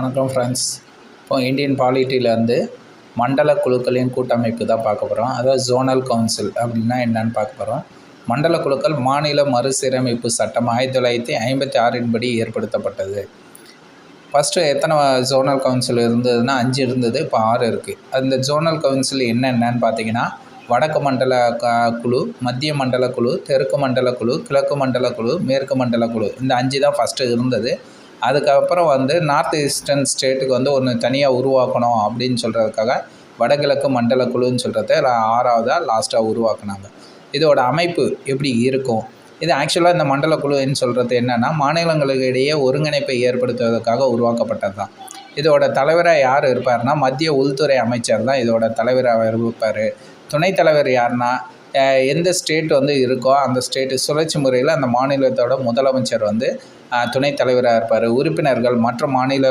வணக்கம் ஃப்ரெண்ட்ஸ் இப்போ இந்தியன் பாலிட்டியிலேருந்து மண்டல குழுக்களின் கூட்டமைப்பு தான் பார்க்க போகிறோம் அதாவது ஜோனல் கவுன்சில் அப்படின்னா என்னன்னு பார்க்க போகிறோம் மண்டல குழுக்கள் மாநில மறுசீரமைப்பு சட்டம் ஆயிரத்தி தொள்ளாயிரத்தி ஐம்பத்தி ஆறின் படி ஏற்படுத்தப்பட்டது. ஃபஸ்ட்டு எத்தனை ஜோனல் கவுன்சில் இருந்ததுன்னா அஞ்சு இருந்தது இப்போ ஆறு இருக்குது அந்த ஜோனல் கவுன்சில் என்னென்னு பார்த்தீங்கன்னா வடக்கு மண்டல க குழு மத்திய மண்டல குழு தெற்கு மண்டல குழு கிழக்கு மண்டல குழு மேற்கு மண்டல குழு இந்த அஞ்சு தான் ஃபஸ்ட்டு இருந்தது. அதுக்கப்புறம் வந்து நார்த் ஈஸ்டர்ன் ஸ்டேட்டுக்கு வந்து ஒன்று தனியாக உருவாக்கணும் அப்படின்னு சொல்கிறதுக்காக வடகிழக்கு மண்டல குழுன்னு சொல்கிறத ஆறாவதாக லாஸ்ட்டாக உருவாக்குனாங்க. இதோட அமைப்பு எப்படி இருக்கும்? இது ஆக்சுவலாக இந்த மண்டல குழுன்னு சொல்கிறது என்னென்னா மாநிலங்களுக்கு இடையே ஒருங்கிணைப்பை ஏற்படுத்துவதற்காக உருவாக்கப்பட்டது தான் இதோட தலைவராக யார் இருப்பார்னா மத்திய உள்துறை அமைச்சர் தான் இதோட தலைவராக இருப்பார். துணைத் தலைவர் யாருன்னா எந்த ஸ்டேட் வந்து இருக்கோ அந்த ஸ்டேட்டு சுழற்சி முறையில் அந்த மாநிலத்தோட முதலமைச்சர் வந்து துணைத் தலைவராக இருப்பார். உறுப்பினர்கள் மற்ற மாநில